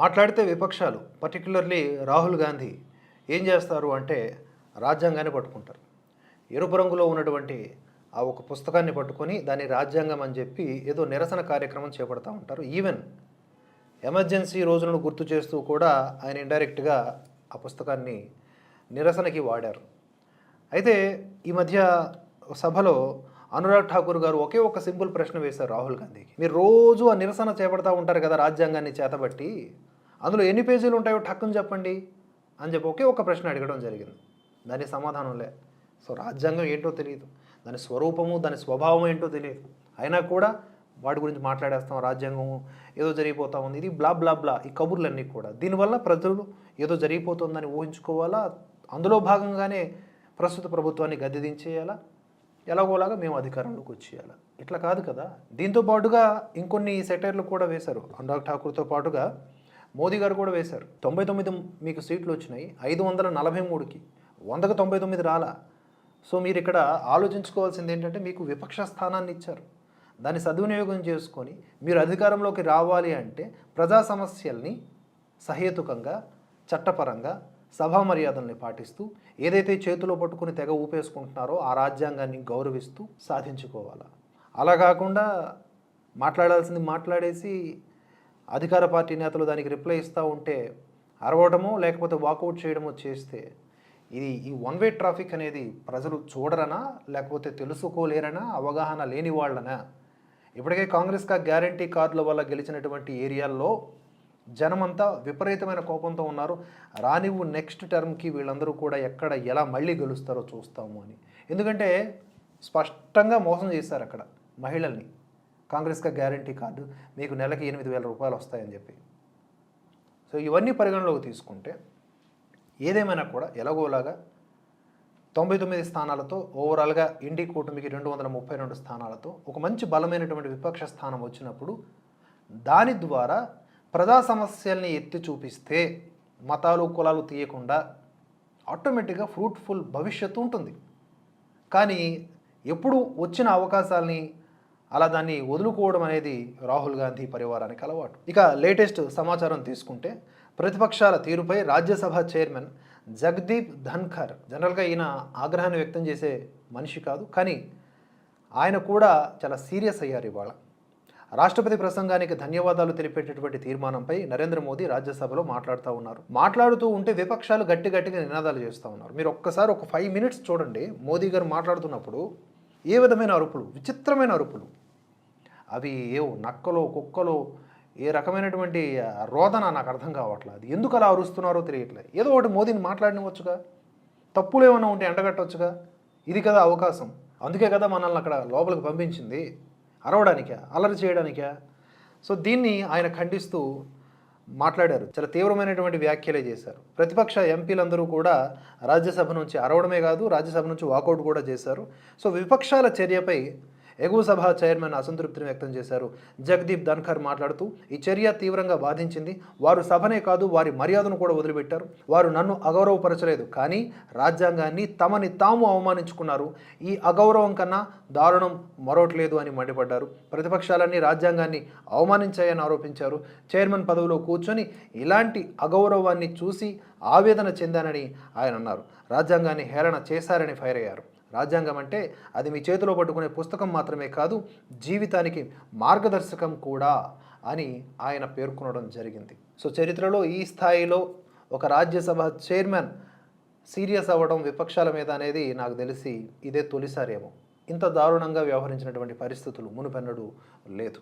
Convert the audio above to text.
మాట్లాడితే విపక్షాలు పర్టికులర్లీ రాహుల్ గాంధీ ఏం చేస్తారు అంటే రాజ్యాంగాన్ని పట్టుకుంటారు. ఎరుపు రంగులో ఉన్నటువంటి ఆ ఒక పుస్తకాన్ని పట్టుకొని దాన్ని రాజ్యాంగం అని చెప్పి ఏదో నిరసన కార్యక్రమం చేపడుతూ ఉంటారు. ఈవెన్ ఎమర్జెన్సీ రోజులను గుర్తు చేస్తూ కూడా ఆయన ఇండైరెక్ట్గా ఆ పుస్తకాన్ని నిరసనకి వాడారు. అయితే ఈ మధ్య సభలో అనురాగ్ ఠాకూర్ గారు ఒకే ఒక సింపుల్ ప్రశ్న వేశారు రాహుల్ గాంధీకి. మీరు రోజు ఆ నిరసన చేపడతా ఉంటారు కదా రాజ్యాంగాన్ని చేతబట్టి అందులో ఎన్ని పేజీలు ఉంటాయో టక్కుని చెప్పండి అని చెప్పి ఒకే ఒక ప్రశ్న అడగడం జరిగింది. దాని సమాధానం లే. సో రాజ్యాంగం ఏంటో తెలియదు దాని స్వరూపము దాని స్వభావం ఏంటో తెలియదు అయినా కూడా వాటి గురించి మాట్లాడేస్తాం రాజ్యాంగము ఏదో జరిగిపోతా ఉంది. ఇది బ్లా బ్లా బ్లా ఈ కబుర్లన్నీ కూడా. దీనివల్ల ప్రజలు ఏదో జరిగిపోతుందని ఊహించుకోవాలా? అందులో భాగంగానే ప్రస్తుత ప్రభుత్వాన్ని గద్దె దించేయాలా? ఎలాగోలాగా మేము అధికారంలోకి వచ్చేయాలి? ఇట్లా కాదు కదా. దీంతో పాటుగా ఇంకొన్ని సెటైర్లు కూడా వేశారు. అనురాగ్ ఠాకూర్తో పాటుగా మోదీ గారు కూడా వేశారు. తొంభై తొమ్మిది మీకు సీట్లు వచ్చినాయి. ఐదు వందల నలభై మూడుకి వందకు తొంభై తొమ్మిది రాలా. సో మీరు ఇక్కడ ఆలోచించుకోవాల్సింది ఏంటంటే మీకు విపక్ష స్థానాన్ని ఇచ్చారు. దాన్ని సద్వినియోగం చేసుకొని మీరు అధికారంలోకి రావాలి అంటే ప్రజా సమస్యల్ని సహేతుకంగా చట్టపరంగా సభా మర్యాదల్ని పాటిస్తూ ఏదైతే చేతిలో పట్టుకుని తెగ ఊపేసుకుంటున్నారో ఆ రాజ్యాంగాన్ని గౌరవిస్తూ సాధించుకోవాలి. అలా కాకుండా మాట్లాడాల్సింది మాట్లాడేసి అధికార పార్టీ నేతలు దానికి రిప్లై ఇస్తూ ఉంటే అరవడము లేకపోతే వాకౌట్ చేయడమో చేస్తే ఇది ఈ వన్ వే ట్రాఫిక్ అనేది ప్రజలు చూడరనా లేకపోతే తెలుసుకోలేరనా? అవగాహన లేని వాళ్ళనా? ఇప్పటికే కాంగ్రెస్ కా గ్యారంటీ కార్డుల వల్ల గెలిచినటువంటి ఏరియాల్లో జనమంతా విపరీతమైన కోపంతో ఉన్నారు. రానివ్వు నెక్స్ట్ టర్మ్కి వీళ్ళందరూ కూడా ఎక్కడ ఎలా మళ్ళీ గెలుస్తారో చూస్తాము అని. ఎందుకంటే స్పష్టంగా మోసం చేశారు అక్కడ మహిళల్ని. కాంగ్రెస్గా గ్యారంటీ కార్డు మీకు నెలకి ఎనిమిది వేల రూపాయలు వస్తాయని చెప్పి. సో ఇవన్నీ పరిగణలోకి తీసుకుంటే ఏదేమైనా కూడా ఎలాగోలాగా తొంభై తొమ్మిది స్థానాలతో ఓవరాల్గా ఇండి కూటమికి రెండు వందల ముప్పై రెండు స్థానాలతో ఒక మంచి బలమైనటువంటి విపక్ష స్థానం వచ్చినప్పుడు దాని ద్వారా ప్రజా సమస్యల్ని ఎత్తి చూపిస్తే మతాలు కులాలు తీయకుండా ఆటోమేటిక్గా ఫ్రూట్ఫుల్ భవిష్యత్తు ఉంటుంది. కానీ ఎప్పుడు వచ్చిన అవకాశాలని అలా దాన్ని వదులుకోవడం అనేది రాహుల్ గాంధీ పరివారానికి అలవాటు. ఇక లేటెస్ట్ సమాచారం తీసుకుంటే ప్రతిపక్షాల తీరుపై రాజ్యసభ చైర్మన్ జగదీప్ ధన్ఖర్ జనరల్గా ఈయన ఆగ్రహాన్ని వ్యక్తం చేసే మనిషి కాదు కానీ ఆయన కూడా చాలా సీరియస్ అయ్యారు ఇవాళ. రాష్ట్రపతి ప్రసంగానికి ధన్యవాదాలు తెలిపేటటువంటి తీర్మానంపై నరేంద్ర మోదీ రాజ్యసభలో మాట్లాడుతూ ఉన్నారు. మాట్లాడుతూ ఉంటే విపక్షాలు గట్టి గట్టిగా నినాదాలు చేస్తూ ఉన్నారు. మీరు ఒక్కసారి ఒక ఫైవ్ మినిట్స్ చూడండి. మోదీ గారు మాట్లాడుతున్నప్పుడు ఏ విధమైన అరుపులు? విచిత్రమైన అరుపులు. అవి ఏవో నక్కలో కుక్కలో ఏ రకమైనటువంటి రోదన నాకు అర్థం కావట్లేదు అది ఎందుకు అలా అరుస్తున్నారో తెలియట్లేదు ఏదో ఒకటి మోదీని మాట్లాడినవచ్చుగా తప్పులు ఏమైనా ఉంటే ఎండగట్టవచ్చుగా ఇది కదా అవకాశం. అందుకే కదా మనల్ని అక్కడ లోపలికి పంపించింది. అరవడానికా? అలరి చేయడానికా? సో దీన్ని ఆయన ఖండిస్తూ మాట్లాడారు. చాలా తీవ్రమైనటువంటి వ్యాఖ్యలే చేశారు. ప్రతిపక్ష ఎంపీలందరూ కూడా రాజ్యసభ నుంచి అరవడమే కాదు రాజ్యసభ నుంచి వాకౌట్ కూడా చేశారు. సో విపక్షాల చర్యపై ఎగువ సభ చైర్మన్ అసంతృప్తిని వ్యక్తం చేశారు. జగదీప్ ధన్ఖర్ మాట్లాడుతూ ఈ చర్య తీవ్రంగా బాధించింది. వారు సభనే కాదు వారి మర్యాదను కూడా వదిలిపెట్టారు. వారు నన్ను అగౌరవపరచలేదు. కానీ రాజ్యాంగాన్ని తమని తాము అవమానించుకున్నారు. ఈ అగౌరవం కన్నా దారుణం మరొకట్లేదు అని మండిపడ్డారు. ప్రతిపక్షాలన్నీ రాజ్యాంగాన్ని అవమానించాయని ఆరోపించారు. చైర్మన్ పదవిలో కూర్చొని ఇలాంటి అగౌరవాన్ని చూసి ఆవేదన చెందానని ఆయన అన్నారు. రాజ్యాంగాన్ని హేళన చేశారని ఫైర్ అయ్యారు. రాజ్యాంగం అంటే అది మీ చేతిలో పట్టుకునే పుస్తకం మాత్రమే కాదు జీవితానికి మార్గదర్శకం కూడా అని ఆయన పేర్కొనడం జరిగింది. సో చరిత్రలో ఈ స్థాయిలో ఒక రాజ్యసభ చైర్మన్ సీరియస్ అవ్వడం విపక్షాల మీద అనేది నాకు తెలిసి ఇదే తొలిసారేమో. ఇంత దారుణంగా వ్యవహరించినటువంటి పరిస్థితులు మునుపెన్నడూ లేదు.